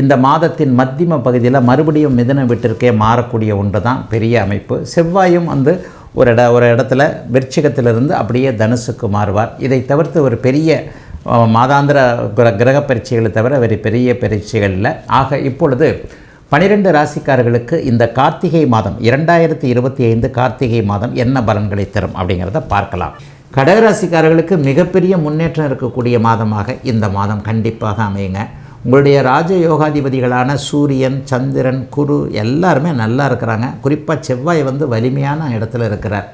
இந்த மாதத்தின் மத்தியம பகுதியில் மறுபடியும் மிதன வீட்டிற்கே மாறக்கூடிய ஒன்று தான் பெரிய அமைப்பு. செவ்வாயும் வந்து ஒரு இட ஒரு இடத்துல விருச்சிகத்திலிருந்து அப்படியே தனுசுக்கு மாறுவார். இதை தவிர்த்து ஒரு பெரிய மாதாந்திர கிர கிரக பரீட்சைகளை தவிர வேறு பெரிய பரீட்சைகள் இல்லை. ஆக இப்பொழுது பனிரெண்டு ராசிக்காரர்களுக்கு இந்த கார்த்திகை மாதம் இரண்டாயிரத்தி இருபத்தி ஐந்து கார்த்திகை மாதம் என்ன பலன்களை தரும் அப்படிங்கிறத பார்க்கலாம். கடகராசிக்காரர்களுக்கு மிகப்பெரிய முன்னேற்றம் இருக்கக்கூடிய மாதமாக இந்த மாதம் கண்டிப்பாக அமையுங்க. உங்களுடைய ராஜ யோகாதிபதிகளான சூரியன் சந்திரன் குரு எல்லாருமே நல்லா இருக்கிறாங்க. குறிப்பாக செவ்வாய் வந்து வலிமையான இடத்துல இருக்கிறார்.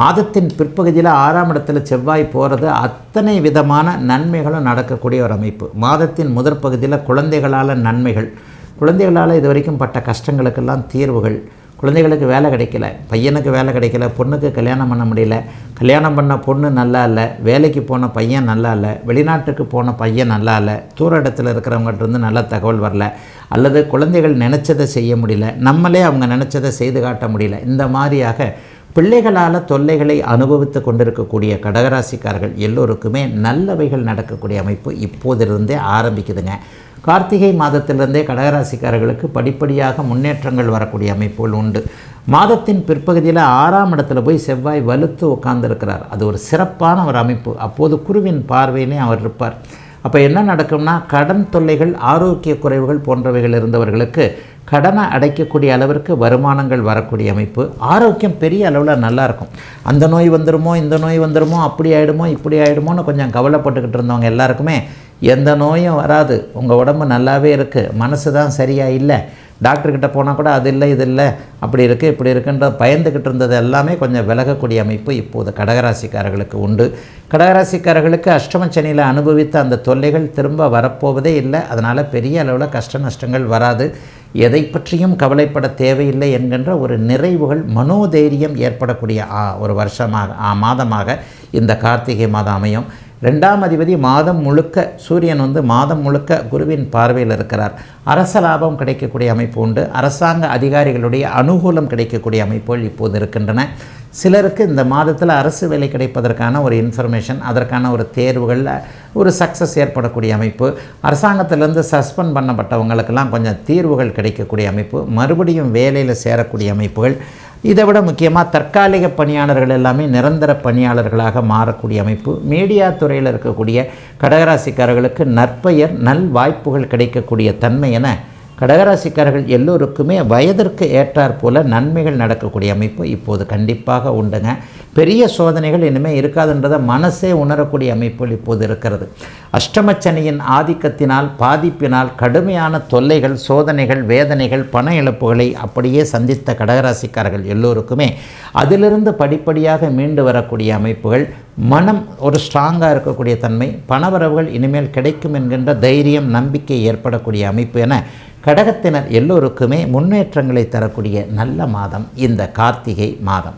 மாதத்தின் பிற்பகுதியில் ஆறாம் இடத்துல செவ்வாய் போகிறது அத்தனை விதமான நன்மைகளும் நடக்கக்கூடிய ஒரு அமைப்பு. மாதத்தின் முதற் பகுதியில் குழந்தைகளால் நன்மைகள் குழந்தைகளால் இது வரைக்கும் பட்ட கஷ்டங்களுக்கெல்லாம் தீர்வுகள் குழந்தைகளுக்கு வேலை கிடைக்கல பையனுக்கு வேலை கிடைக்கல பொண்ணுக்கு கல்யாணம் பண்ண முடியல. கல்யாணம் பண்ண பொண்ணு நல்லா இல்லை வேலைக்கு போன பையன் நல்லா இல்லை வெளிநாட்டுக்கு போன பையன் நல்லா இல்லை தூர இடத்துல இருக்கிறவங்ககிட்ட இருந்து நல்ல தகவல் வரல அல்லது குழந்தைகள் நினச்சதை செய்ய முடியல நம்மளே அவங்க நினச்சதை செய்து காட்ட முடியல. இந்த மாதிரியாக பிள்ளைகளால் தொல்லைகளை அனுபவித்து கொண்டிருக்கக்கூடிய கடகராசிக்காரர்கள் எல்லோருக்குமே நல்லவைகள் நடக்கக்கூடிய அமைப்பு இப்போதிலிருந்தே ஆரம்பிக்குதுங்க. கார்த்திகை மாதத்திலிருந்தே கடகராசிக்காரர்களுக்கு படிப்படியாக முன்னேற்றங்கள் வரக்கூடிய அமைப்புகள் உண்டு. மாதத்தின் பிற்பகுதியில் ஆறாம் இடத்துல போய் செவ்வாய் வலுத்து உட்கார்ந்திருக்கிறார். அது ஒரு சிறப்பான ஒரு அமைப்பு. அப்போது குருவின் பார்வையிலே அவர் இருப்பார். அப்போ என்ன நடக்கும்னா கடன் தொல்லைகள் ஆரோக்கிய குறைவுகள் போன்றவைகள் இருந்தவர்களுக்கு கடனை அடைக்கக்கூடிய அளவிற்கு வருமானங்கள் வரக்கூடிய அமைப்பு. ஆரோக்கியம் பெரிய அளவில் நல்லாயிருக்கும் அந்த நோய் வந்துருமோ இந்த நோய் வந்துருமோ அப்படி ஆகிடுமோ இப்படி ஆகிடுமோன்னு கொஞ்சம் கவலைப்பட்டுக்கிட்டு இருந்தவங்க எல்லாருக்குமே எந்த நோயும் வராது. உங்கள் உடம்பு நல்லாவே இருக்குது மனசு தான் சரியாக இல்லை. டாக்டர்கிட்ட போனால் கூட அது இல்லை இது இல்லை. அப்படி இருக்குது இப்படி இருக்குன்ற பயந்துக்கிட்டு இருந்தது எல்லாமே கொஞ்சம் விலகக்கூடிய அமைப்பு இப்போது கடகராசிக்காரர்களுக்கு உண்டு. கடகராசிக்காரர்களுக்கு அஷ்டம சனியில் அனுபவித்த அந்த தொல்லைகள் திரும்ப வரப்போவதே இல்லை. அதனால் பெரிய அளவில் கஷ்ட நஷ்டங்கள் வராது. எதை பற்றியும் கவலைப்பட தேவையில்லை என்கின்ற ஒரு நிறைவுகள் மனோதைரியம் ஏற்படக்கூடிய ஆ, ஒரு வருஷமாக ஆ, மாதமாக இந்த கார்த்திகை மாதம் அமையும். ரெண்டாம் அதிபதி மாதம் முழுக்க சூரியன் வந்து மாதம் முழுக்க குருவின் பார்வையில் இருக்கிறார். அரச லாபம் கிடைக்கக்கூடிய அமைப்பு உண்டு. அரசாங்க அதிகாரிகளுடைய அனுகூலம் கிடைக்கக்கூடிய அமைப்புகள் இப்போது இருக்கின்றன. சிலருக்கு இந்த மாதத்தில் அரசு வேலை கிடைப்பதற்கான ஒரு இன்ஃபர்மேஷன் அதற்கான ஒரு தேர்வுகளில் ஒரு சக்ஸஸ் ஏற்படக்கூடிய அமைப்பு. அரசாங்கத்திலேருந்து சஸ்பெண்ட் பண்ணப்பட்டவங்களுக்கெல்லாம் கொஞ்சம் தீர்வுகள் கிடைக்கக்கூடிய அமைப்பு. மறுபடியும் வேலையில் சேரக்கூடிய அமைப்புகள். இதை விட முக்கியமாக தற்காலிக பணியாளர்கள் எல்லாமே நிரந்தர பணியாளர்களாக மாறக்கூடிய அமைப்பு. மீடியா துறையில் இருக்கக்கூடிய கடகராசிக்காரர்களுக்கு நற்பெயர் நல் வாய்ப்புகள் கிடைக்கக்கூடிய தன்மை என கடகராசிக்காரர்கள் எல்லோருக்குமே வயதிற்கு ஏற்றாற் போல நன்மைகள் நடக்கக்கூடிய அமைப்பு இப்போது கண்டிப்பாக உண்டுங்க. பெரிய சோதனைகள் இனிமேல் இருக்காதுன்றதை மனசே உணரக்கூடிய அமைப்புகள் இப்போது இருக்கிறது. அஷ்டமச்சனியின் ஆதிக்கத்தினால் பாதிப்பினால் கடுமையான தொல்லைகள் சோதனைகள் வேதனைகள் பண இழப்புகளை அப்படியே சந்தித்த கடகராசிக்காரர்கள் எல்லோருக்குமே அதிலிருந்து படிப்படியாக மீண்டு வரக்கூடிய அமைப்புகள் மனம் ஒரு ஸ்ட்ராங்காக இருக்கக்கூடிய தன்மை பணவரவுகள் இனிமேல் கிடைக்கும் என்கின்ற தைரியம் நம்பிக்கை ஏற்படக்கூடிய அமைப்பு என கடகத்தினர் எல்லோருக்குமே முன்னேற்றங்களை தரக்கூடிய நல்ல மாதம் இந்த கார்த்திகை மாதம்.